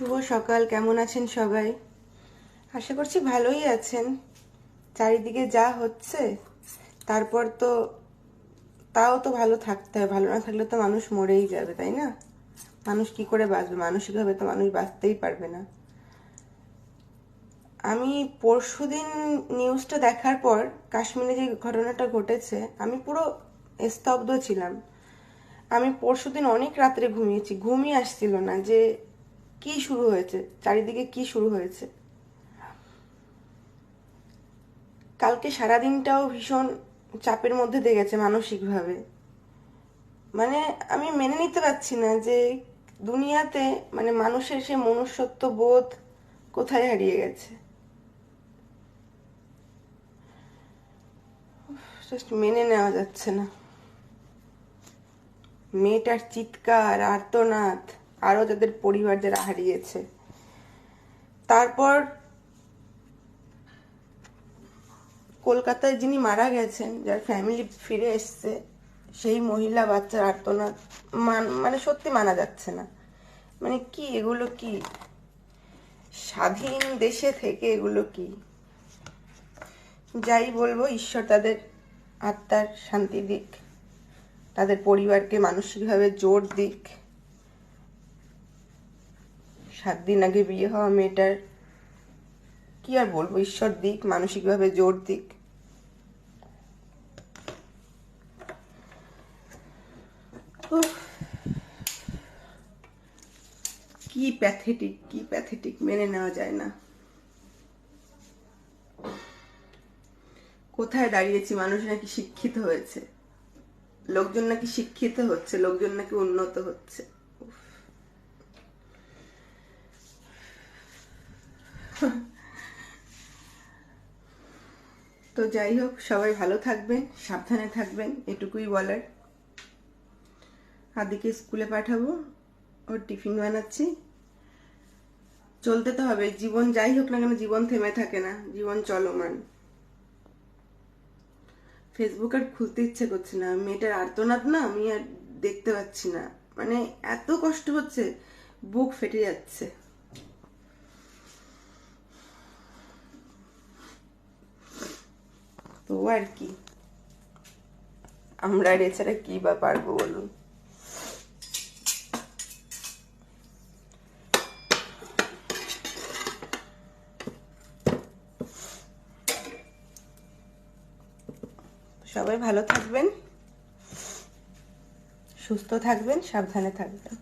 শুভ সকাল, কেমন আছেন সবাই? আশা করছি ভালোই আছেন। চারিদিকে যা হচ্ছে, তারপর তো তাও তো ভালো থাকতে হয়। ভালো না থাকলে তো মানুষ মরেই যাবে, তাই না? মানুষ কি করে বাঁচবে? মানসিকভাবে তো মানুষ বাঁচতেই পারবে না। আমি পরশুদিন নিউজটা দেখার পর কাশ্মীরে যে ঘটনাটা ঘটেছে, আমি পুরো স্তব্ধ ছিলাম। আমি পরশুদিন অনেক রাত্রে ঘুমিয়েছি। ঘুমই আসছিল না যে কি শুরু হয়েছে? চারিদিকে কি শুরু হয়েছে? কালকে সারাদিনটাও ভীষণ চাপের মধ্যে দিয়ে গেছে মানসিকভাবে। মানে আমি মেনে নিতে পারছি না যে দুনিয়াতে মানে মানুষের সে মনুষ্যত্ব বোধ কোথায় হারিয়ে গেছে। মেনে নেওয়া যাচ্ছে না। মেয়েটার চিৎকার, আর্তনাদ। আরও তাদের পরিবার যারা হারিয়েছে। তারপর কলকাতায় যিনি মারা গেছেন, যার ফ্যামিলি ফিরে এসছে, সেই মহিলা বাচ্চার আর্তনাদ মানে সত্যি মানা যাচ্ছে না। মানে কি, এগুলো কি? স্বাধীন দেশে থেকে এগুলো কি? যাই বলব, ঈশ্বর তাদের আত্মার শান্তি দিক, তাদের পরিবারকে মানসিকভাবে জোর দিক। সাত দিন আগে বিয়ে হওয়া মেয়েটার কি আর বলব? ঈশ্বর দিক, মানসিকভাবে জোর দিক। কি প্যাথেটিক কি প্যাথেটিক মেনে নেওয়া যায় না। কোথায় দাঁড়িয়েছি? মানুষ নাকি শিক্ষিত হয়েছে। লোকজন নাকি শিক্ষিত হচ্ছে, লোকজন নাকি উন্নত হচ্ছে। তো যাই হোক, সবাই ভালো থাকবেন, সাবধানে থাকবেন, এটুকুই বলার। আদিকে স্কুলে পাঠাবো, ওর টিফিন বানাচ্ছি। চলতে তো হবে, জীবন যাই হোক না কেন, জীবন থেমে থাকে না, জীবন চলমান। ফেসবুক আর খুলতে ইচ্ছে করছে না, মেয়েটার আর্তনাদ না, আমি আর দেখতে পাচ্ছি না। মানে এত কষ্ট হচ্ছে, বুক ফেটে যাচ্ছে। তো আর কি। আমরা আর এছাড়া কি বা পারব বলুন? সবাই ভালো থাকবেন, সুস্থ থাকবেন, সাবধানে থাকবেন।